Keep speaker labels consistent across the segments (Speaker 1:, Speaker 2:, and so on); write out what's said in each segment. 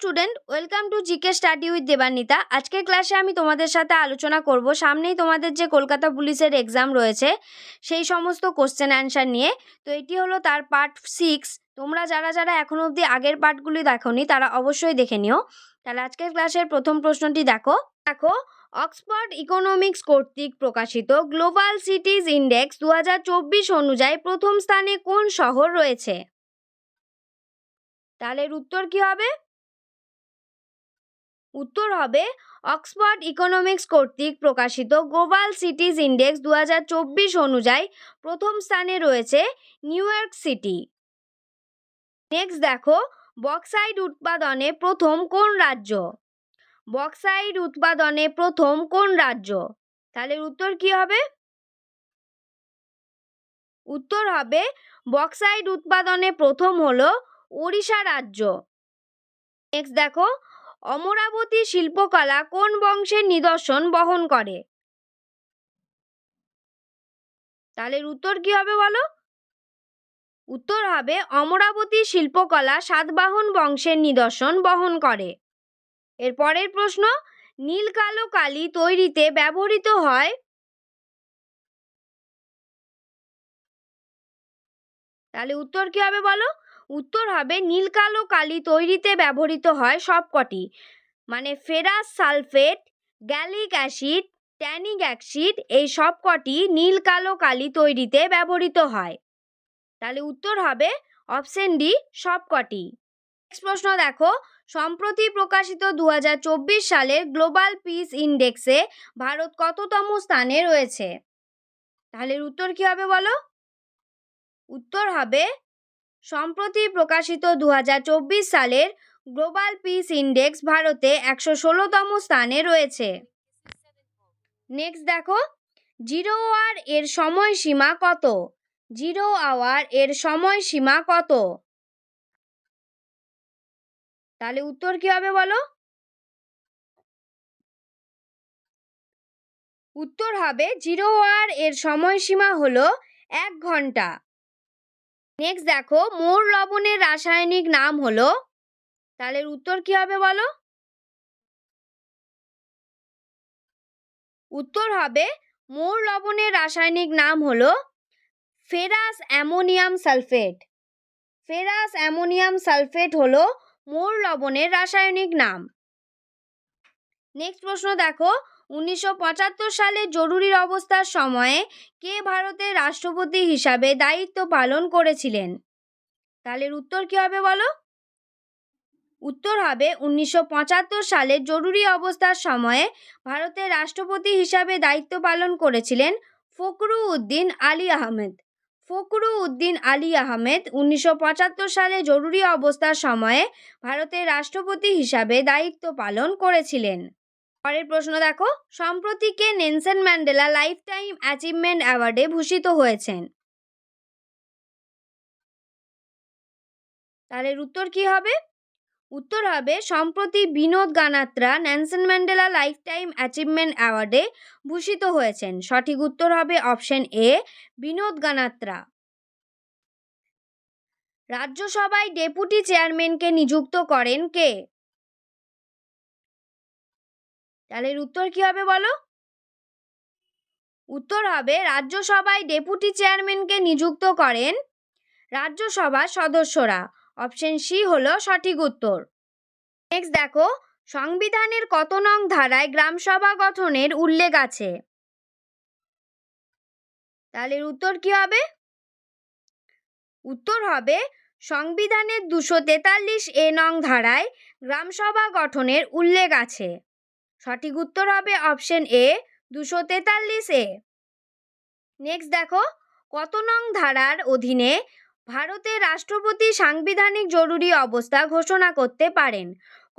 Speaker 1: Student welcome to GK study with Debanwita আজকের ক্লাসে আমি তোমাদের সাথে আলোচনা করব। সামনেই তোমাদের যে কলকাতা পুলিশের এক্সাম রয়েছে, সেই সমস্ত কোশ্চেন অ্যান্সার নিয়ে। তো এটি হলো তার পার্ট সিক্স তোমরা যারা যারা এখনও অবধি আগের পার্টগুলি দেখোনি, তারা অবশ্যই দেখে নিও। তাহলে আজকের ক্লাসের প্রথম প্রশ্নটি দেখো। দেখো অক্সফোর্ড ইকোনমিক্স কর্তৃক প্রকাশিত গ্লোবাল সিটিজ ইন্ডেক্স দু হাজার চব্বিশ অনুযায়ী প্রথম স্থানে কোন শহর রয়েছে? তাহলে উত্তর কি হবে? উত্তর হবে অক্সফোর্ড ইকোনমিক্স কর্তৃক প্রকাশিত গ্লোবাল সিটিজ ইন্ডেক্স দু হাজার চব্বিশ অনুযায়ী প্রথম স্থানে রয়েছে নিউ ইয়র্ক সিটি। নেক্সট দেখো, বক্সাইড উৎপাদনে প্রথম কোন রাজ্য? বক্সাইড উৎপাদনে প্রথম কোন রাজ্য? তাহলে উত্তর কি হবে? উত্তর হবে, বক্সাইড উৎপাদনে প্রথম হলো ওড়িশা রাজ্য। নেক্সট দেখো অমরাবতী শিল্পকলা কোন বংশের নিদর্শন বহন করে? তাহলে উত্তর কি হবে বলো? উত্তর হবে অমরাবতী শিল্পকলা সাতবাহন বংশের নিদর্শন বহন করে। এর পরের প্রশ্ন, নীল কালো কালি তৈরিতে ব্যবহৃত হয়? তাহলে উত্তর কি হবে বলো? উত্তর হবে নীল কালো কালি তৈরিতে ব্যবহৃত হয় সবকটি। মানে ferrous sulphate, gallic acid tannic acid এই সবকটি নীল কালো কালি তৈরিতে ব্যবহৃত হয়। তাহলে উত্তর হবে অপশন ডি সবকটি। নেক্সট প্রশ্ন দেখো, সম্প্রতি প্রকাশিত দু হাজার চব্বিশ সালের গ্লোবাল পিস ইন্ডেক্সে ভারত কততম স্থানে রয়েছে? তাহলে উত্তর কি হবে বলো? উত্তর হবে সম্প্রতি প্রকাশিত দু হাজার চব্বিশ সালের গ্লোবাল পিস ইন্ডেক্স ভারতে একশো ষোলোতম স্থানে রয়েছে। নেক্সট দেখো, জিরো আওয়ার এর সময়সীমা কত? জিরো আওয়ার এর সময়সীমা কত? তাহলে উত্তর কি হবে বলো? উত্তর হবে জিরো আওয়ার এর সময়সীমা হলো এক ঘণ্টা। নেক্সট দেখো, মোর লবণের রাসায়নিক নাম হলো, তাহলে উত্তর কি হবে বলো? উত্তর হবে, মোর লবণের রাসায়নিক নাম হলো ferrous ammonium sulphate. Ferrous ammonium sulphate হলো মোর লবণের রাসায়নিক নাম। নেক্সট প্রশ্ন দেখো উনিশশো পঁচাত্তর সালে জরুরি অবস্থার সময়ে কে ভারতের রাষ্ট্রপতি হিসাবে দায়িত্ব পালন করেছিলেন? তাহলে উত্তর কি হবে বলো? উত্তর হবে উনিশশো পঁচাত্তর সালে জরুরি অবস্থার সময়ে ভারতের রাষ্ট্রপতি হিসাবে দায়িত্ব পালন করেছিলেন ফকরু উদ্দিন আলী আহমেদ। ফখরু উদ্দিন আলী আহমেদ উনিশশো পঁচাত্তর সালে জরুরি অবস্থার সময়ে ভারতের রাষ্ট্রপতি হিসাবে দায়িত্ব পালন করেছিলেন। পরের প্রশ্ন দেখো। সম্প্রতি কে Nelson Mandela life time achievement অ্যাওয়ার্ডে ভূষিত হয়েছেন? তাহলে উত্তর কি হবে? উত্তর হবে, সম্প্রতি Vinod Ganatra Nelson Mandela life time achievement অ্যাওয়ার্ডে ভূষিত হয়েছেন। সঠিক উত্তর হবে অপশন এ, বিনোদ গানাত্রা। রাজ্যসভায় ডেপুটি চেয়ারম্যানকে নিযুক্ত করেন কে? তাহলে এর উত্তর কি হবে বলো? উত্তর হবে, রাজ্যসভায় ডেপুটি চেয়ারম্যানকে নিযুক্ত করেন রাজ্যসভার সদস্যরা। অপশন সি হলো সঠিক উত্তর। নেক্সট দেখো, সংবিধানের কত নং ধারায় গ্রামসভা গঠনের উল্লেখ আছে? তাহলে উত্তর কি হবে? উত্তর হবে, সংবিধানের দুশো তেতাল্লিশ এ নং ধারায় গ্রামসভা গঠনের উল্লেখ আছে। সঠিক উত্তর হবে অপশন এ দুশো তেতাল্লিশ এ নেক্সট দেখো, কত নং ধারার অধীনে ভারতের রাষ্ট্রপতি সাংবিধানিক জরুরি অবস্থা ঘোষণা করতে পারেন?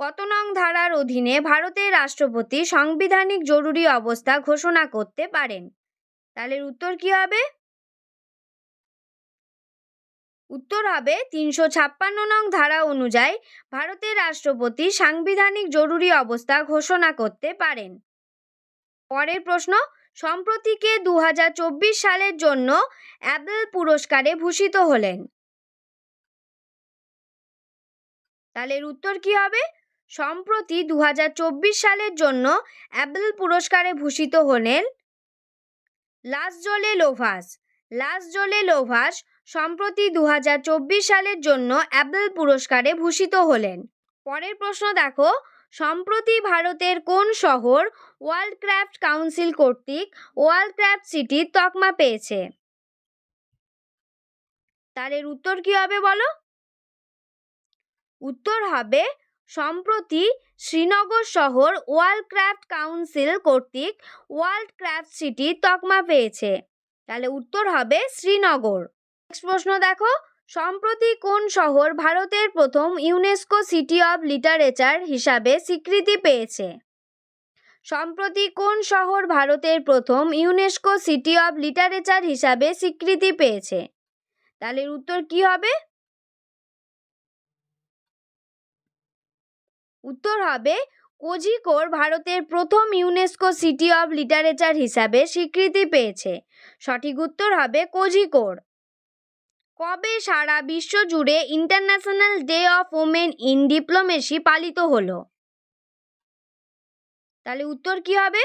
Speaker 1: কত নং ধারার অধীনে ভারতের রাষ্ট্রপতি সাংবিধানিক জরুরি অবস্থা ঘোষণা করতে পারেন? তাহলে উত্তর কি হবে? উত্তর হবে তিনশো ছাপ্পান্ন নং ধারা অনুযায়ী ভারতের রাষ্ট্রপতি সাংবিধানিক জরুরি অবস্থা ঘোষণা করতে পারেন। পরের প্রশ্ন সম্প্রতি কে দু সালের জন্য অ্যাবেল পুরস্কারে ভূষিত হলেন। তাহলে উত্তর কি হবে? সম্প্রতি দু হাজার চব্বিশ সালের জন্য অ্যাবেল পুরস্কারে ভূষিত হলেন লাসজলে লোভাস। লাসজলে লোভাস সম্প্রতি দু হাজার চব্বিশ সালের জন্য অ্যাবেল পুরস্কারে ভূষিত হলেন। পরের প্রশ্ন দেখো, সম্প্রতি ভারতের কোন শহর ওয়ার্ল্ড ক্রাফট কাউন্সিল কর্তৃক ওয়ার্ল্ড ক্রাফট সিটির তকমা পেয়েছে? তাহলে উত্তর কি হবে বলো? উত্তর হবে, সম্প্রতি শ্রীনগর শহর ওয়ার্ল্ড ক্রাফট কাউন্সিল কর্তৃক ওয়ার্ল্ড ক্রাফট সিটির তকমা পেয়েছে। তাহলে উত্তর হবে শ্রীনগর। নেক্সট প্রশ্ন দেখো। সম্প্রতি কোন শহর ভারতের প্রথম ইউনেস্কো সিটি অব লিটারেচার হিসাবে স্বীকৃতি পেয়েছে? সম্প্রতি কোন শহর ভারতের প্রথম ইউনেস্কো সিটি অব লিটারেচার হিসাবে স্বীকৃতি পেয়েছে? তাহলে উত্তর কি হবে? উত্তর হবে, কোঝিকোড় ভারতের প্রথম ইউনেস্কো সিটি অব লিটারেচার হিসাবে স্বীকৃতি পেয়েছে। সঠিক উত্তর হবে কোঝিকোড়। কবে সারা বিশ্ব জুড়ে international day of women in diplomacy পালিত হলো? তাহলে উত্তর কি হবে?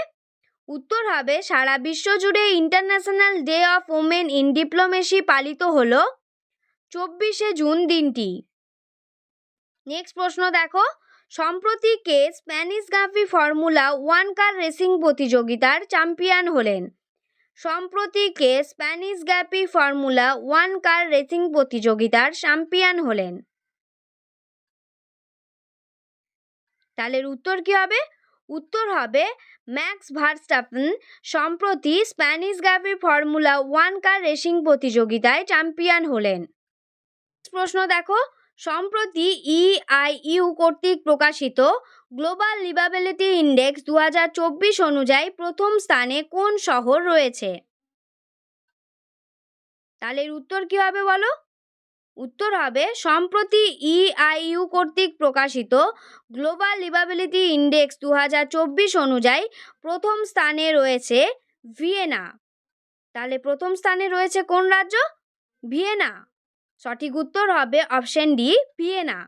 Speaker 1: উত্তর হবে সারা বিশ্ব জুড়ে international day of women in diplomacy পালিত হলো চব্বিশে জুন দিনটি। নেক্সট প্রশ্ন দেখো। সম্প্রতি কে স্প্যানিশ গাফি ফর্মুলা ওয়ান কার রেসিং প্রতিযোগিতার চ্যাম্পিয়ন হলেন? সম্প্রতি কে স্প্যানিশ গ্যাপি ফর্মুলা ওয়ান কার রেসিং প্রতিযোগিতার চ্যাম্পিয়ন হলেন। তাহলে উত্তর কি হবে? উত্তর হবে ম্যাক্স ভার্স্টাফেন সম্প্রতি স্প্যানিশ গ্যাপি ফর্মুলা ওয়ান কার রেসিং প্রতিযোগিতায় চ্যাম্পিয়ন হলেন। প্রশ্ন দেখো। সম্প্রতি ইআইইউ কর্তৃক প্রকাশিত গ্লোবাল লিভাবিলিটি ইন্ডেক্স দু হাজার চব্বিশ অনুযায়ী প্রথম স্থানে কোন শহর রয়েছে? তাহলে এর উত্তর কি হবে বলো? উত্তর হবে সম্প্রতি ইআইইউ কর্তৃক প্রকাশিত গ্লোবাল লিভাবিলিটি ইন্ডেক্স দু হাজার চব্বিশ অনুযায়ী প্রথম স্থানে রয়েছে ভিয়েনা। তাহলে প্রথম স্থানে রয়েছে কোন রাজ্য? ভিয়েনা। সঠিক উত্তর হবে অপশন ডি ভিয়েনা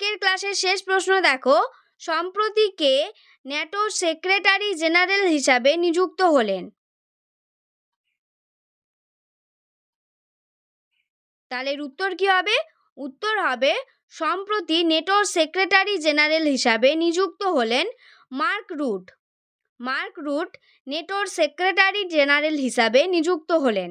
Speaker 1: আজকের ক্লাসের শেষ প্রশ্ন দেখো। সম্প্রতি কে ন্যাটোর সেক্রেটারি জেনারেল হিসাবে নিযুক্ত হলেন? তাহলে উত্তর কি হবে? উত্তর হবে, সম্প্রতি নেটোর সেক্রেটারি জেনারেল হিসাবে নিযুক্ত হলেন মার্ক রুট। মার্ক রুট নেটোর সেক্রেটারি জেনারেল হিসাবে নিযুক্ত হলেন।